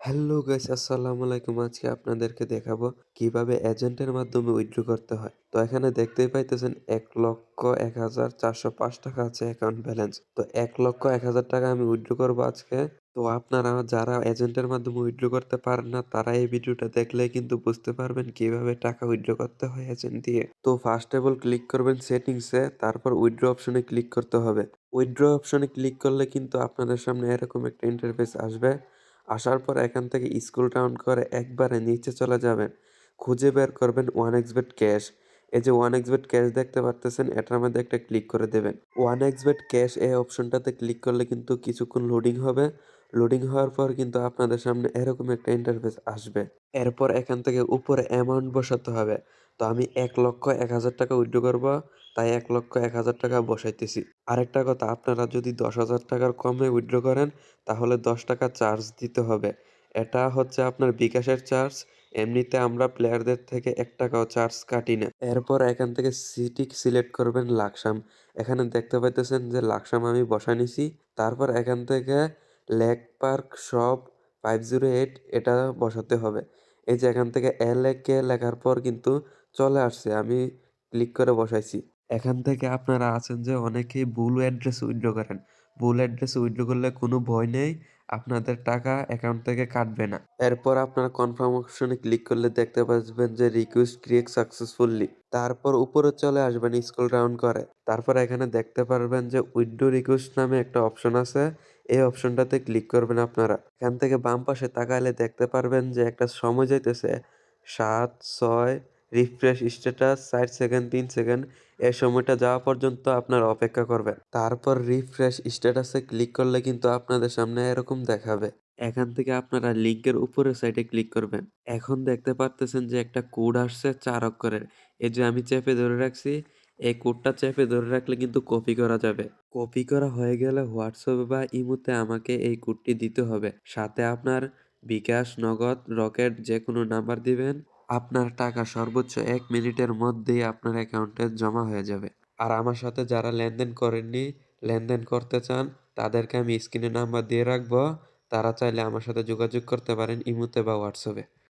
Hello guys, আসসালামু আলাইকুম। আজকে আপনাদেরকে দেখাবো কীভাবে এজেন্টের মাধ্যমে উইথড্র করতে হয়। তো এখানে দেখতেই পাইতেছেন এক লক্ষ এক হাজার চারশো পাঁচ টাকা আছে অ্যাকাউন্ট ব্যালেন্স তো এক লক্ষ এক হাজার টাকা আমি উইথড্র করব আজকে। তো আপনারা যারা এজেন্টের মাধ্যমে উইথড্র করতে পারেন না, তারা এই ভিডিওটা দেখলে কিন্তু বুঝতে পারবেন কীভাবে টাকা উইথড্র করতে হয় এজেন্ট দিয়ে। তো ফার্স্ট অফ অল ক্লিক করবেন সেটিংসে তারপর উইথড্র অপশনে ক্লিক করতে হবে। উইথড্র অপশনে ক্লিক করলে কিন্তু আপনাদের সামনে এরকম একটা ইন্টারফেস আসবে। আসার পর এখান থেকে স্কুল ডাউন করে একবারে নিচে চলে যাবেন। খুঁজে বের করবেন ওয়ান এক্সবেট ক্যাশ। এই যে ওয়ান এক্সবেট ক্যাশ দেখতে পারতেছেন, এটার মধ্যে একটা ক্লিক করে দেবেন। ওয়ান এক্সবেট ক্যাশ এই অপশনটাতে ক্লিক করলে কিন্তু কিছুক্ষণ লোডিং হবে। লোডিং হওয়ার পর কিন্তু আপনাদের সামনে এরকম একটা ইন্টারফেস আসবে। এরপর এখান থেকে উপরে অ্যামাউন্ট বসাতে হবে। তো আমি এক লক্ষ এক হাজার টাকা উইথড্র করব, তাই এক লক্ষ এক হাজার টাকা বসাইতেছি। আরেকটা কথা, আপনারা যদি দশ হাজার টাকার কমে উইথড্র করেন, তাহলে দশ টাকা চার্জ দিতে হবে। এটা হচ্ছে আপনার বিকাশের চার্জ এমনিতে আমরা প্লেয়ারদের থেকে এক টাকাও চার্জ কাটি না। এরপর এখান থেকে সিটি সিলেক্ট করবেন লাকসাম। এখানে দেখতে পাইতেছেন যে লাকসাম আমি বসা নিছি। তারপর এখান থেকে lake park shop five zero eight এটা বসাতে হবে। এই যে এখান থেকে এল কে লেখার পর কিন্তু চলে আসছে, আমি ক্লিক করে বসাইছি। এখান থেকে আপনারা আছেন যে অনেকেই ভুল অ্যাড্রেস উইন্ডো করেন। ভুল অ্যাড্রেস উইথড্র করলে কোনো ভয় নেই, আপনাদের টাকা অ্যাকাউন্ট থেকে কাটবে না। এরপর আপনারা কনফার্ম অপশনে ক্লিক করলে দেখতে পাবেন যে রিকোয়েস্ট ক্রিয়েট সাকসেসফুলি তারপর উপরে চলে আসবেন স্কুল রাউন্ড করে। তারপর এখানে দেখতে পারবেন যে উইথড্র রিকোয়েস্ট নামে একটা অপশন আছে। এই অপশনটাতে ক্লিক করবেন আপনারা। এখান থেকে বাম পাশে তাকাইলে দেখতে পারবেন যে একটা সময় যাইতেছে সাত, ছয় রিফ্রেশ স্ট্যাটাস, ষাট সেকেন্ড, তিন সেকেন্ড এই সময়টা যাওয়া পর্যন্ত আপনারা অপেক্ষা করবেন। তারপর রিফ্রেশ স্ট্যাটাসে ক্লিক করলে কিন্তু আপনাদের সামনে এরকম দেখাবে। এখান থেকে আপনারা লিঙ্কের উপরের সাইডে ক্লিক করবেন। এখন দেখতে পারতেছেন যে একটা কোড আসছে চার অক্ষরের। এই যে আমি চেপে ধরে রাখছি, এই কোডটা চেপে ধরে রাখলে কিন্তু কপি করা যাবে। কপি করা হয়ে গেলে হোয়াটসঅ্যাপে বা ইমোতে আমাকে এই কোডটি দিতে হবে। সাথে আপনার বিকাশ, নগদ, রকেট যে কোনো নাম্বার দিবেন। আপনার টাকা সর্বোচ্চ এক মিনিটের মধ্যেই আপনার অ্যাকাউন্টে জমা হয়ে যাবে। আর আমার সাথে যারা লেনদেন করেননি, লেনদেন করতে চান, তাদেরকে আমি স্ক্রিনে নাম্বার দিয়ে রাখব। তারা চাইলে আমার সাথে যোগাযোগ করতে পারেন ইমোতে বা হোয়াটসঅ্যাপে।